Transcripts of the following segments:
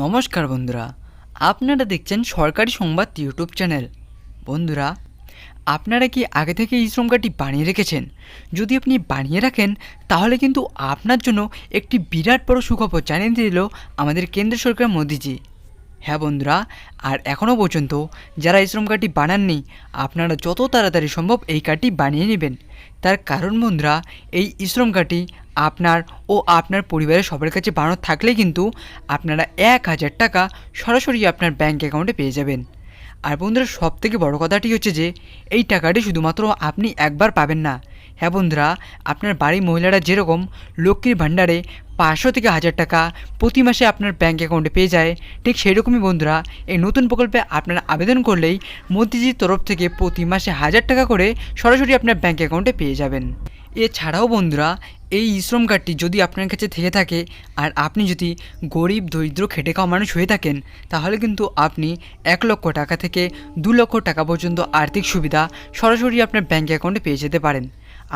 নমস্কার বন্ধুরা, আপনারা দেখছেন সরকারি সংবাদ ইউটিউব চ্যানেল। বন্ধুরা, আপনারা কি আগে থেকে এই শ্রম কার্ডটি বানিয়ে রেখেছেন? যদি আপনি বানিয়ে রাখেন, তাহলে কিন্তু আপনার জন্য একটি বিরাট বড় সুখবর জানিয়ে দিল আমাদের কেন্দ্র সরকার মোদিজি। হ্যাঁ বন্ধুরা, আর এখনও পর্যন্ত যারা এই শ্রম কার্ডটি বানাননি, আপনারা যত তাড়াতাড়ি সম্ভব এই কার্ডটি বানিয়ে নেবেন। তার কারণ বন্ধুরা, এই শ্রম কার্ডটি আপনার ও আপনার পরিবারের সবার কাছে বানানো থাকলে কিন্তু আপনারা এক হাজার টাকা সরাসরি আপনার ব্যাঙ্ক অ্যাকাউন্টে পেয়ে যাবেন। আর বন্ধুরা সব থেকে বড়ো কথাটি হচ্ছে যে, এই টাকাটি শুধুমাত্র আপনি একবার পাবেন না। হ্যাঁ বন্ধুরা, আপনার বাড়ির মহিলারা যেরকম লক্ষ্মীর ভাণ্ডারে পাঁচশো থেকে হাজার টাকা প্রতি মাসে আপনার ব্যাঙ্ক অ্যাকাউন্টে পেয়ে যায়, ঠিক সেই রকমই বন্ধুরা, এই নতুন প্রকল্পে আপনারা আবেদন করলেই মোদিজির তরফ থেকে প্রতি মাসে হাজার টাকা করে সরাসরি আপনার ব্যাঙ্ক অ্যাকাউন্টে পেয়ে যাবেন। এছাড়াও বন্ধুরা, এই শ্রম কার্ডটি যদি আপনার কাছে থেকে থাকে আর আপনি যদি গরিব, দরিদ্র, খেটে খাওয়া মানুষ হয়ে থাকেন, তাহলে কিন্তু আপনি এক লক্ষ টাকা থেকে দু লক্ষ টাকা পর্যন্ত আর্থিক সুবিধা সরাসরি আপনার ব্যাঙ্ক অ্যাকাউন্টে পেয়ে যেতে পারেন।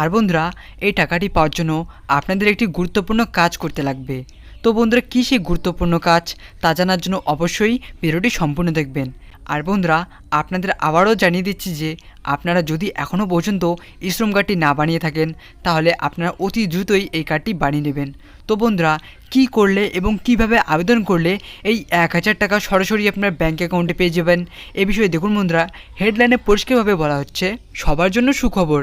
আর বন্ধুরা, এই টাকাটি পাওয়ার জন্য আপনাদের একটি গুরুত্বপূর্ণ কাজ করতে লাগবে। তো বন্ধুরা, কী সেই গুরুত্বপূর্ণ কাজ তা জানার জন্য অবশ্যই ভিডিওটি সম্পূর্ণ দেখবেন। আর বন্ধুরা, আপনাদের আবারও জানিয়ে দিচ্ছি যে, আপনারা যদি এখনও পর্যন্ত এই শ্রম কার্ডটি না বানিয়ে থাকেন, তাহলে আপনারা অতি দ্রুতই এই কার্ডটি বানিয়ে নেবেন। তো বন্ধুরা, কি করলে এবং কীভাবে আবেদন করলে এই এক হাজার টাকা সরাসরি আপনার ব্যাঙ্ক অ্যাকাউন্টে পেয়ে যাবেন? এ বিষয়ে দেখুন বন্ধুরা হেডলাইনে পরিষ্কারভাবে বলা হচ্ছে, সবার জন্য সুখবর,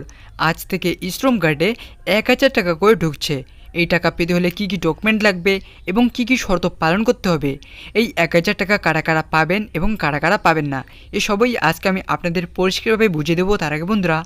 আজ থেকে ইশ্রম কার্ডে এক হাজার টাকা করে ঢুকছে। এই টাকা পেতে হলে কী কী ডকুমেন্ট লাগবে এবং কী কী শর্ত পালন করতে হবে? এই এক হাজার টাকা কারা কারা পাবেন এবং কারা কারা পাবেন না? এসবই আজকে আমি আপনাদের পরিষ্কারভাবে বুঝিয়ে দেবো। তার আগে বন্ধুরা,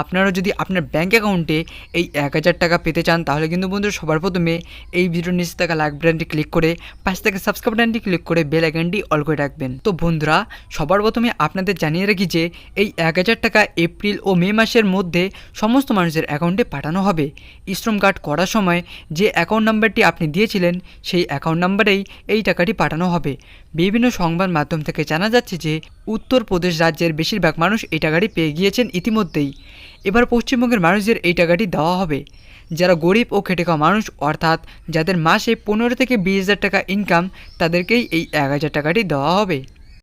আপনারা যদি আপনার ব্যাঙ্ক অ্যাকাউন্টে এই এক হাজার টাকা পেতে চান, তাহলে কিন্তু বন্ধুরা সবার প্রথমে এই ভিডিওর নিচে থাকা লাইক বাটনটি ক্লিক করে, পাশে থেকে সাবস্ক্রাইব বাটনটি ক্লিক করে বেল আইকনটি অল করে রাখবেন। তো বন্ধুরা, সবার প্রথমে আপনাদের জানিয়ে রাখি যে এই এক হাজার টাকা এপ্রিল ও মে মাসের মধ্যে সমস্ত মানুষের অ্যাকাউন্টে পাঠানো হবে। শ্রম কার্ড করার সময় যে অ্যাকাউন্ট নাম্বারটি আপনি দিয়েছিলেন, সেই অ্যাকাউন্ট নাম্বারেই এই টাকাটি পাঠানো হবে। বিভিন্ন সংবাদ মাধ্যম থেকে জানা যাচ্ছে যে, উত্তরপ্রদেশ রাজ্যের বেশিরভাগ মানুষ এই টাকাটি পেয়ে গিয়েছেন ইতিমধ্যেই। এবার পশ্চিমবঙ্গের মানুষদের এই টাকাটি দেওয়া হবে। যারা গরিব ও খেটে খাওয়া মানুষ, অর্থাৎ যাদের মাসে পনেরো থেকে বিশ হাজার টাকা ইনকাম তাদেরকেই এই এক হাজার টাকাটি দেওয়া হবে।